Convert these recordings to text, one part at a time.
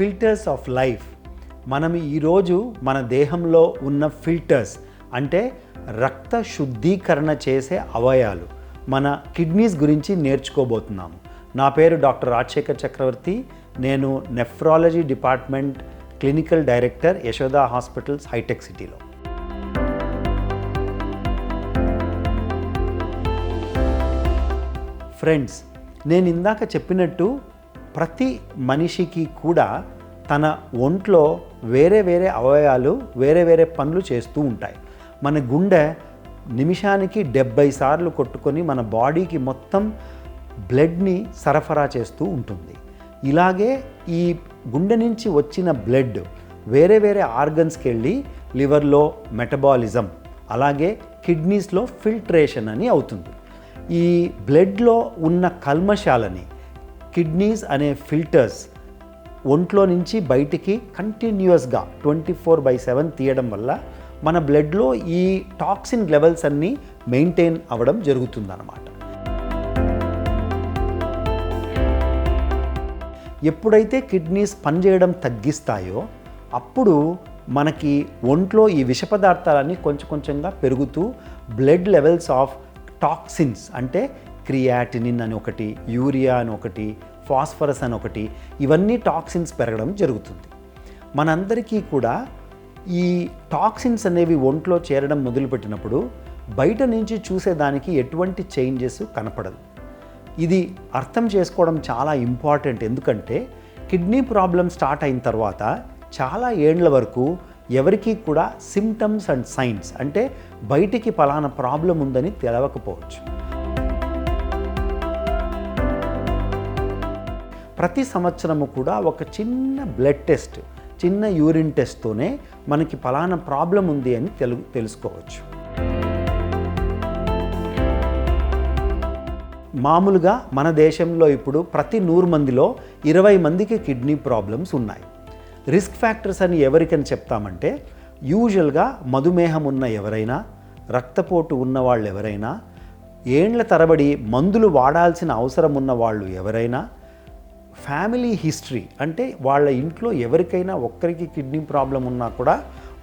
Filters of life. మనం ఈరోజు మన దేహంలో ఉన్న ఫిల్టర్స్ అంటే రక్త శుద్ధీకరణ చేసే అవయాలు మన కిడ్నీస్ గురించి నేర్చుకోబోతున్నాము. నా పేరు డాక్టర్ రాజశేఖర్ చక్రవర్తి. నేను nephrology department clinical director Yashoda hospitals Hitech సిటీలో. ఫ్రెండ్స్ నేను ఇందాక చెప్పినట్టు ప్రతి మనిషికి కూడా తన ఒంట్లో వేరే వేరే అవయవాలు వేరే వేరే పనులు చేస్తూ ఉంటాయి. మన గుండె నిమిషానికి డెబ్బై సార్లు కొట్టుకొని మన బాడీకి మొత్తం బ్లడ్ని సరఫరా చేస్తూ ఉంటుంది. ఇలాగే ఈ గుండె నుంచి వచ్చిన బ్లడ్ వేరే వేరే ఆర్గన్స్కి వెళ్ళి లివర్లో మెటబాలిజం అలాగే కిడ్నీస్లో ఫిల్ట్రేషన్ అని అవుతుంది. ఈ బ్లడ్లో ఉన్న కల్మశాలని కిడ్నీస్ అనే ఫిల్టర్స్ ఒంట్లో నుంచి బయటికి కంటిన్యూస్గా ట్వంటీ ఫోర్ బై సెవెన్ తీయడం వల్ల మన బ్లడ్లో ఈ టాక్సిన్ లెవెల్స్ అన్నీ మెయింటైన్ అవ్వడం జరుగుతుందన్నమాట. ఎప్పుడైతే కిడ్నీస్ పనిచేయడం తగ్గిస్తాయో అప్పుడు మనకి ఒంట్లో ఈ విష పదార్థాలన్నీ కొంచెం కొంచెంగా పెరుగుతూ బ్లడ్ లెవెల్స్ ఆఫ్ టాక్సిన్స్ అంటే క్రియాటినిన్ అని ఒకటి యూరియా అని ఒకటి ఫాస్ఫరస్ అని ఒకటి ఇవన్నీ టాక్సిన్స్ పెరగడం జరుగుతుంది. మనందరికీ కూడా ఈ టాక్సిన్స్ అనేవి ఒంట్లో చేరడం మొదలుపెట్టినప్పుడు బయట నుంచి చూసేదానికి ఎటువంటి చేంజెస్ కనపడదు. ఇది అర్థం చేసుకోవడం చాలా ఇంపార్టెంట్. ఎందుకంటే కిడ్నీ ప్రాబ్లం స్టార్ట్ అయిన తర్వాత చాలా ఏండ్ల వరకు ఎవరికీ కూడా సిమ్టమ్స్ అండ్ సైన్స్ అంటే బయటికి పలానా ప్రాబ్లం ఉందని తెలవకపోవచ్చు. ప్రతి సంవత్సరము కూడా ఒక చిన్న బ్లడ్ టెస్ట్ చిన్న యూరిన్ టెస్ట్తోనే మనకి ఫలానా ప్రాబ్లం ఉంది అని తెలు తెలుసుకోవచ్చు. మామూలుగా మన దేశంలో ఇప్పుడు ప్రతి నూరు మందిలో ఇరవై మందికి కిడ్నీ ప్రాబ్లమ్స్ ఉన్నాయి. రిస్క్ ఫ్యాక్టర్స్ అని ఎవరికని చెప్తామంటే యూజువల్గా మధుమేహం ఉన్న ఎవరైనా రక్తపోటు ఉన్న వాళ్ళు ఎవరైనా ఏండ్ల తరబడి మందులు వాడాల్సిన అవసరం ఉన్న వాళ్ళు ఎవరైనా ఫ్యామిలీ హిస్టరీ అంటే వాళ్ళ ఇంట్లో ఎవరికైనా ఒక్కరికి కిడ్నీ ప్రాబ్లం ఉన్నా కూడా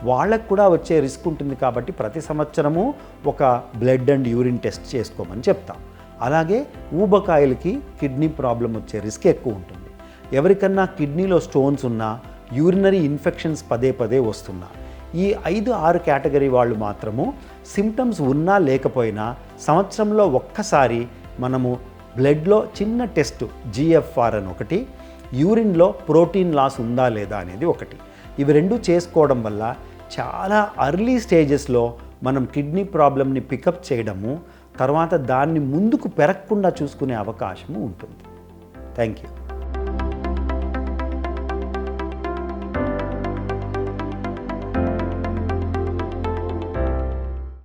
వాళ్ళకు కూడా వచ్చే రిస్క్ ఉంటుంది కాబట్టి ప్రతి సంవత్సరము ఒక బ్లడ్ అండ్ యూరిన్ టెస్ట్ చేసుకోమని చెప్తాం. అలాగే ఊబకాయలకి కిడ్నీ ప్రాబ్లం వచ్చే రిస్క్ ఎక్కువ ఉంటుంది. ఎవరికన్నా కిడ్నీలో స్టోన్స్ ఉన్నా యూరినరీ ఇన్ఫెక్షన్స్ పదే పదే వస్తున్నా ఈ ఐదు ఆరు కేటగిరీ వాళ్ళు మాత్రము సిమ్టమ్స్ ఉన్నా లేకపోయినా సంవత్సరంలో ఒక్కసారి మనము బ్లడ్లో చిన్న టెస్ట్ జిఎఫ్ఆర్ అని ఒకటి యూరిన్లో ప్రోటీన్ లాస్ ఉందా లేదా అనేది ఒకటి. ఇవి రెండు చేసుకోవడం వల్ల చాలా అర్లీ స్టేజెస్లో మనం కిడ్నీ ప్రాబ్లమ్ని పికప్ చేయడము తర్వాత దాన్ని ముందుకు పెరగకుండా చూసుకునే అవకాశము ఉంటుంది. Thank you.